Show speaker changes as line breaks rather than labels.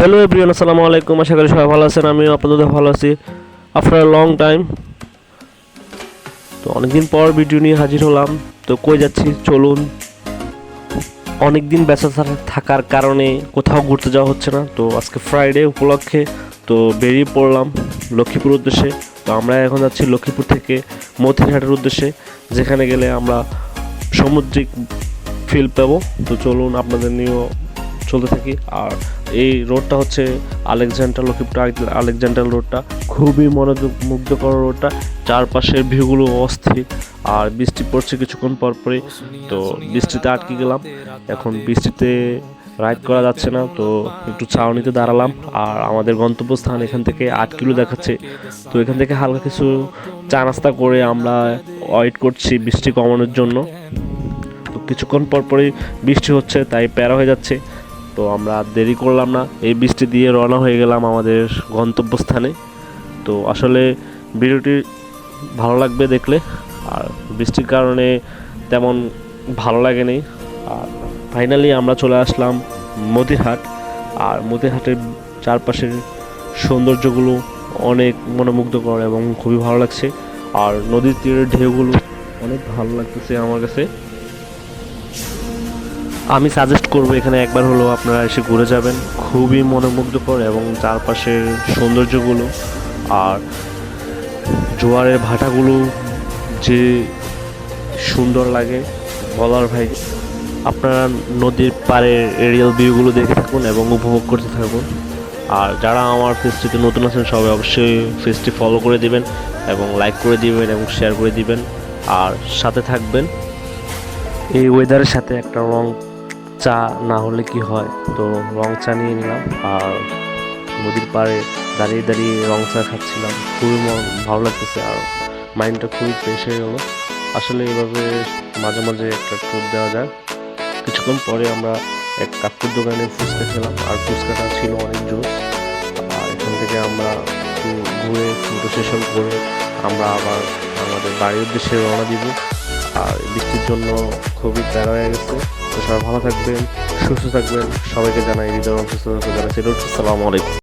Hello everyone আসসালামু আলাইকুম। আশা করি সবাই ভালো আছেন। আমিও আপনাদের ভালো আছি। আফটার লং টাইম তো অনেকদিন পর ভিডিও নিয়ে হাজির হলাম। তো কই যাচ্ছি? চলুন। অনেক দিন ব্যস্ত থাকার কারণে কোথাও ঘুরতে যাওয়া হচ্ছে না। তো আজকে ফ্রাইডে উপলক্ষে, তো বেরিয়ে পড়লাম লক্ষ্মীপুর উদ্দেশ্যে। তো আমরা এখন যাচ্ছি লক্ষ্মীপুর থেকে মতিরহাটের উদ্দেশ্যে। যেখানে গেলে আমরা সামুদ্রিক ফিল পাবো। তো চলুন আপনাদের নিয়েও চলতে থাকি। আর এই রোডটা হচ্ছে আলেকজান্ডার লক্ষ্মীপুর আলে- আলেকজান্ডার রোডটা। খুবই মনোযোগ মুগ্ধকর রোডটা। চারপাশের ভিউগুলো অস্থির, আর বৃষ্টি পড়ছে কিছুক্ষণ পর পরে তো বৃষ্টিতে আটকে গেলাম। এখন বৃষ্টিতে রাইড করা যাচ্ছে না, তো একটু ছাউনিতে দাঁড়ালাম। আর আমাদের গন্তব্যস্থান এখান থেকে আট কিলো দেখাচ্ছে। তো এখান থেকে হালকা কিছু চা নাস্তা করে আমরা ওয়েট করছি বৃষ্টি কমানোর জন্য। তো কিছুক্ষণ পর পরই বৃষ্টি হচ্ছে, তাই প্যারা হয়ে যাচ্ছে। তো আমরা দেরি করলাম না। এই বৃষ্টি দিয়ে রওনা হয়ে গেলাম আমাদের গন্তব্যস্থানে। তো আসলে ভিডিওটি ভালো লাগবে দেখলে। আর বৃষ্টির কারণে তেমন ভালো লাগেনি। আর ফাইনালি আমরা চলে আসলাম মতিহাট আর মতিহাটের চারপাশের সৌন্দর্যগুলো অনেক মনোমুগ্ধকর এবং খুবই ভালো লাগছে। আর নদীর তীরের ঢেউগুলো অনেক ভালো লাগতেছে আমার কাছে। আমি সাজেস্ট করব এখানে একবার হলো আপনারা এসে ঘুরে যাবেন। খুবই মনোমুগ্ধকর এবং চারপাশের সৌন্দর্যগুলো আর জোয়ারের ভাটাগুলো যে সুন্দর লাগে বলার ভাই, আপনারা নদীর পাড়ের এরিয়াল ভিউগুলো দেখে থাকুন এবং উপভোগ করতে থাকুন। আর যারা আমার ফেসটিতে নতুন আছেন, সবাই অবশ্যই ফেসটি ফলো করে দিবেন এবং লাইক করে দিবেন এবং শেয়ার করে দিবেন। আর সাথে থাকবেন এই ওয়েদারের সাথে একটা রং চা না হলে কি হয়? তো রং চা নিয়ে নিলাম আর নদীর পাড়ে দাঁড়িয়ে দাঁড়িয়ে রং চা খাচ্ছিলাম। খুবই মন- ভালো লাগতেছে আর মাইন্ডটা খুবই ফ্রেশ হয়ে গেলো। আসলে এভাবে মাঝে মাঝে একটা ট্যুর দেওয়া যায়। কিছুক্ষণ পরে আমরা এক কাকুর দোকানে ফুচকা খেলাম আর ফুচকাটা ছিল অনেক জোস আর এখান থেকে আমরা ঘুরে ফটো সেশন করে আমরা আবার আমাদের বাড়ির উদ্দেশ্যে রওনা দিব। আর বৃষ্টির জন্য খুবই প্যারা হয়ে গেছে। তো সবাই ভালো থাকবেন সুস্থ থাকবেন। সবাইকে জানাই হৃদয় অসুস্থ জানাচ্ছি আসসালামু আলাইকুম।